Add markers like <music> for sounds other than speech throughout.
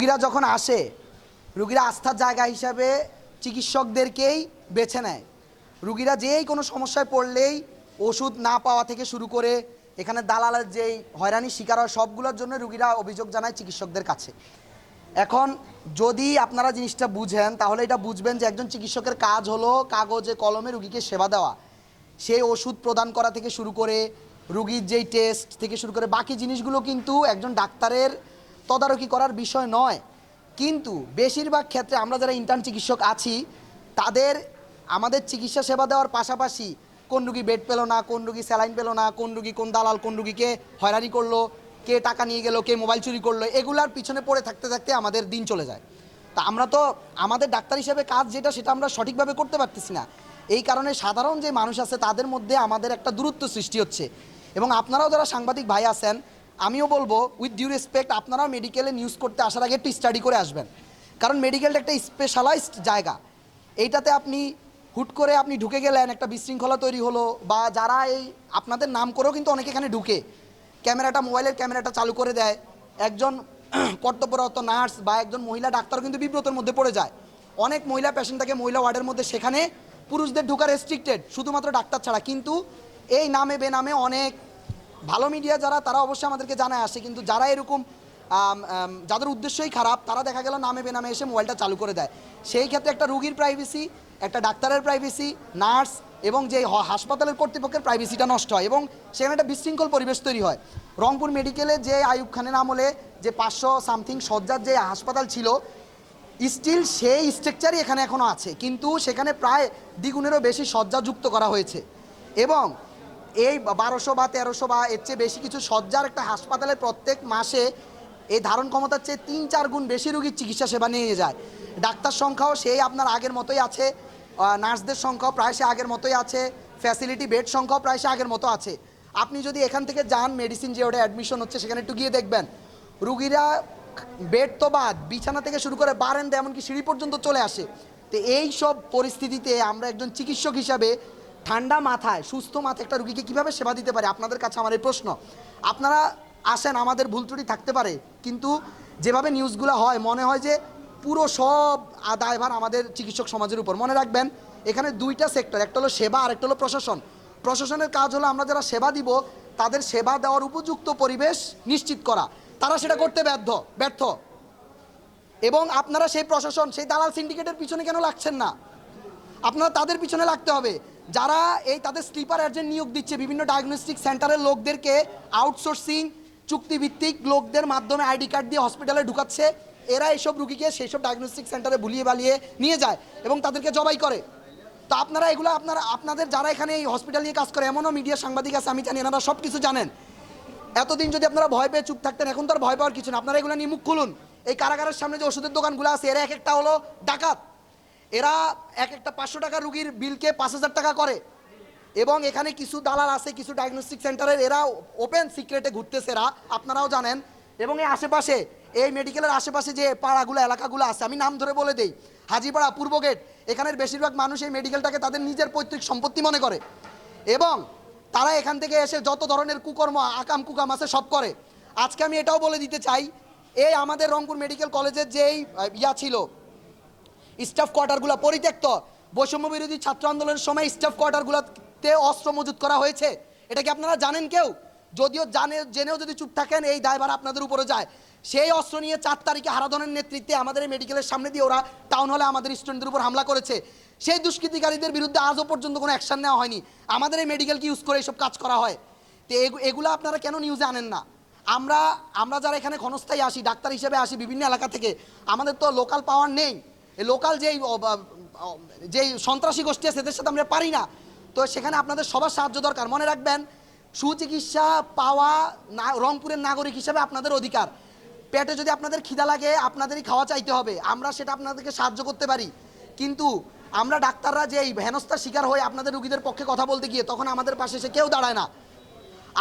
রুগীরা যখন আসে, রুগীরা আস্থার জায়গা হিসাবে চিকিৎসকদেরকেই বেছে নেয়। রুগীরা যেই কোনো সমস্যায় পড়লেই ওষুধ না পাওয়া থেকে শুরু করে এখানে দালালের যেই হয়রানি শিকার হয়, সবগুলোর জন্য রুগীরা অভিযোগ জানায় চিকিৎসকদের কাছে। এখন যদি আপনারা জিনিসটা বুঝেন, তাহলে এটা বুঝবেন যে একজন চিকিৎসকের কাজ হলো কাগজে, কলমে রুগীকে সেবা দেওয়া। সেই ওষুধ প্রদান করা থেকে শুরু করে রুগীর যেই টেস্ট থেকে শুরু করে বাকি জিনিসগুলো কিন্তু একজন ডাক্তারের তদারকি করার বিষয় নয়। কিন্তু বেশিরভাগ ক্ষেত্রে আমরা যারা ইন্টার্ন চিকিৎসক আছি, তাদের আমাদের চিকিৎসা সেবা দেওয়ার পাশাপাশি কোন রুগী বেড পেল না, কোন রুগী স্যালাইন পেল না, কোন রুগী, কোন দালাল, কোন রুগীকে হয়রানি করল, কে টাকা নিয়ে গেলো, কে মোবাইল চুরি করল, এগুলার পিছনে পড়ে থাকতে থাকতে আমাদের দিন চলে যায়। তা আমরা তো আমাদের ডাক্তার হিসেবে কাজ যেটা, সেটা আমরা সঠিকভাবে করতে পারতেছি না। এই কারণে সাধারণ যে মানুষ আছে, তাদের মধ্যে আমাদের একটা দূরত্ব সৃষ্টি হচ্ছে। এবং আপনারাও যারা সাংবাদিক ভাই আছেন আমিও বলব উইথ ডিউ রেসপেক্ট আপনারাও মেডিকেলে নিউজ করতে আসার আগে একটু স্টাডি করে আসবেন। কারণ মেডিকেলটা একটা স্পেশালাইজড জায়গা। এইটাতে আপনি হুট করে আপনি ঢুকে গেলেন, একটা বিশৃঙ্খলা তৈরি হলো, বা যারা এই আপনাদের নাম করেও কিন্তু অনেকে এখানে ঢুকে। ক্যামেরাটা, মোবাইলের ক্যামেরাটা চালু করে দেয়। একজন <clears throat> কর্তব্যরত নার্স বা একজন মহিলা ডাক্তার কিন্তু বিব্রতের মধ্যে পড়ে যায়। অনেক মহিলা পেশেন্ট থাকে মহিলা ওয়ার্ডের মধ্যে সেখানে পুরুষদের ঢোকা রেস্ট্রিক্টেড শুধুমাত্র ডাক্তার ছাড়া। কিন্তু এই নামে বেনামে অনেক ভালো মিডিয়া যারা, তারা অবশ্যই আমাদেরকে জানায় আসে। কিন্তু যারা এরকম যাদের উদ্দেশ্যই খারাপ, তারা দেখা গেল নামে বেনামে এসে মোবাইলটা চালু করে দেয়। সেই ক্ষেত্রে একটা রুগীর প্রাইভেসি একটা ডাক্তারের প্রাইভেসি নার্স এবং যে হাসপাতালের কর্তৃপক্ষের প্রাইভেসিটা নষ্ট হয় এবং সেখানে একটা বিশৃঙ্খল পরিবেশ তৈরি হয়। রংপুর মেডিকেলে যে আয়ুব খানের আমলে যে পাঁচশো সামথিং সজ্জার যে হাসপাতাল ছিল স্টিল সেই স্ট্রাকচারই এখানে এখনও আছে। কিন্তু সেখানে প্রায় দ্বিগুণেরও বেশি শয্যা যুক্ত করা হয়েছে। এবং এই বারোশো বা তেরোশো বা এর চেয়ে বেশি কিছু শয্যার একটা হাসপাতালে প্রত্যেক মাসে এই ধারণ ক্ষমতার চেয়ে তিন, চার গুণ বেশি রুগীর চিকিৎসা সেবা নিয়ে যায়। ডাক্তার সংখ্যাও সেই আপনার আগের মতোই আছে নার্সদের সংখ্যাও প্রায় সে আগের মতোই আছে ফ্যাসিলিটি বেড সংখ্যাও প্রায় সে আগের মতো আছে। আপনি যদি এখান থেকে যান মেডিসিন যে ওটা অ্যাডমিশন হচ্ছে, সেখানে একটু গিয়ে দেখবেন। রুগীরা বেড তো বাদ, বিছানা থেকে শুরু করে বারেন্দা, এমনকি সিঁড়ি পর্যন্ত চলে আসে। তো এই সব পরিস্থিতিতে আমরা একজন চিকিৎসক হিসাবে ঠান্ডা মাথায়, সুস্থ মাথায় একটা রুগীকে কীভাবে সেবা দিতে পারে? আপনাদের কাছে আমার এই প্রশ্ন। আপনারা আসেন, আমাদের ভুল ত্রুটি থাকতে পারে, কিন্তু যেভাবে নিউজগুলো হয়, মনে হয় যে পুরো সব দায়ভার আমাদের চিকিৎসক সমাজের উপর। মনে রাখবেন, এখানে দুইটা সেক্টর, একটা হলো সেবা আর একটা হলো প্রশাসন। প্রশাসনের কাজ হলো আমরা যারা সেবা দিব, তাদের সেবা দেওয়ার উপযুক্ত পরিবেশ নিশ্চিত করা। তারা সেটা করতে ব্যর্থ ব্যর্থ। এবং আপনারা সেই প্রশাসন, সেই দালাল সিন্ডিকেটের পিছনে কেন লাগছেন না? আপনারা তাদের পিছনে লাগতে হবে। যারা এই তাদের স্লিপার এজেন্ট নিয়োগ দিচ্ছে বিভিন্ন ডায়াগনস্টিক সেন্টারের লোকদেরকে আউটসোর্সিং চুক্তিভিত্তিক লোকদের মাধ্যমে আইডি কার্ড দিয়ে হসপিটালে ঢুকাচ্ছে। এরা এইসব রুগীকে সেই সব ডায়াগনস্টিক সেন্টারে ভুলিয়ে বালিয়ে নিয়ে যায় এবং তাদেরকে জবাই করে। তো আপনারা এগুলো আপনারা, আপনাদের যারা এখানে এই হসপিটাল নিয়ে কাজ করে, এমনও মিডিয়া সাংবাদিক আছে, আমি জানি, এনারা সব কিছু জানেন। এতদিন যদি আপনারা ভয় পেয়ে চুপ থাকতেন, এখন তো আর ভয় পাওয়ার কিছু না। আপনারা এগুলো নিয়ে মুখ খুলুন। এই কারাগারের সামনে যে ওষুধের দোকানগুলো আছে, এরা এক একটা হলো ডাকাত। এরা এক একটা পাঁচশো টাকা রুগীর বিলকে পাঁচ হাজার টাকা করে। এবং এখানে কিছু দালাল আছে, কিছু ডায়াগনস্টিক সেন্টারের এরা ওপেন সিক্রেটে ঘুরতেছে এরা, আপনারাও জানেন। এবং এই আশেপাশে, এই মেডিকেলের আশেপাশে যে পাড়াগুলো, এলাকাগুলো আছে, আমি নাম ধরে বলে দিই, হাজিপাড়া পূর্ব গেট এখানের বেশিরভাগ মানুষ এই মেডিকেলটাকে তাদের নিজের পৈতৃক সম্পত্তি মনে করে। এবং তারা এখান থেকে এসে যত ধরনের কুকর্ম, আকাম কুকাম আছে, সব করে। আজকে আমি এটাও বলে দিতে চাই, এই আমাদের রংপুর মেডিকেল কলেজের যেই ইয়া ছিল স্টাফ কোয়ার্টারগুলো পরিত্যক্ত। বৈষম্য বিরোধী ছাত্র আন্দোলনের সময় স্টাফ কোয়ার্টারগুলোতে অস্ত্র মজুত করা হয়েছে। এটা কি আপনারা জানেন কেউ? যদিও জানে, জেনেও যদি চুপ থাকেন, এই দায়ভার আপনাদের উপরে যায়। সেই অস্ত্র নিয়ে চার তারিখে হারাধনের নেতৃত্বে আমাদের এই মেডিকেলের সামনে দিয়ে ওরা টাউন হলে আমাদের স্টুডেন্টদের উপর হামলা করেছে। সেই দুষ্কৃতিকারীদের বিরুদ্ধে আজও পর্যন্ত কোনো অ্যাকশন নেওয়া হয়নি। আমাদের এই মেডিকেলকে ইউজ করে এইসব কাজ করা হয়? তো এগু- এগুলো আপনারা কেন নিউজে আনেন না? আমরা আমরা যারা এখানে ক্ষণস্থায়ী আসি, ডাক্তার হিসেবে আসি বিভিন্ন এলাকা থেকে, আমাদের তো লোকাল পাওয়ার নেই। লোকাল যেই যেই সন্ত্রাসী গোষ্ঠী আছে, এদের সাথে আমরা পারি না। তো সেখানে আপনাদের সবার সাহায্য দরকার। মনে রাখবেন, সুচিকিৎসা পাওয়া না, রংপুরের নাগরিক হিসেবে আপনাদের অধিকার। পেটে যদি আপনাদের খিদা লাগে, আপনাদেরই খাওয়া চাইতে হবে। আমরা সেটা আপনাদেরকে সাহায্য করতে পারি। কিন্তু আমরা ডাক্তাররা যে এই হেনস্থার শিকার হয়ে আপনাদের রুগীদের পক্ষে কথা বলতে গিয়ে তখন আমাদের পাশে সে কেউ দাঁড়ায় না।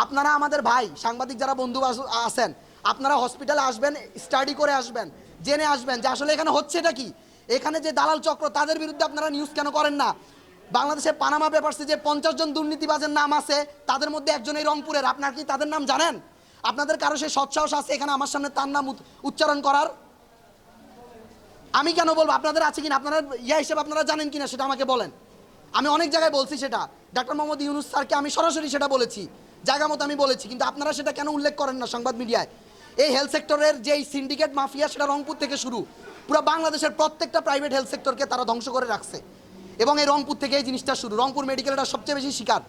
আপনারা আমাদের ভাই, সাংবাদিক যারা বন্ধু আছেন, আপনারা হসপিটালে আসবেন, স্টাডি করে আসবেন, জেনে আসবেন যে আসলে এখানে হচ্ছে হচ্ছেটা কি। এখানে যে দালাল চক্র, তাদের বিরুদ্ধে আপনারা নিউজ কেন করেন না? বাংলাদেশের পানামা পেপারসে যে পঞ্চাশ জন দুর্নীতিবাজের নাম আছে, তাদের মধ্যে একজন এই রংপুরের। আপনার কি তাদের নাম জানেন? আপনাদের কারও সেই সৎসাহস আছে এখানে আমার সামনে তার নাম উচ্চারণ করার? আমি কেন বলব? আপনাদের আছে কিনা? আপনারা ইয়া হিসেবে আপনারা জানেন কিনা সেটা আমাকে বলেন। আমি অনেক জায়গায় বলছি সেটা। ডাক্তার মোহাম্মদ ইউনুস স্যারকে আমি সরাসরি সেটা বলেছি। জায়গা মতো আমি বলেছি, কিন্তু আপনারা সেটা কেন উল্লেখ করেন না সংবাদ মিডিয়ায়? এই হেলথ সেক্টরের যে সিন্ডিকেট মাফিয়া সেটা রংপুর থেকে শুরু। পুরো বাংলাদেশের প্রত্যেকটা প্রাইভেট হেলথ সেক্টরকে তারা ধ্বংস করে রাখছে। এবং এই রংপুর থেকে এই জিনিসটা শুরু। রংপুর মেডিকেলটা সবচেয়ে বেশি শিকার।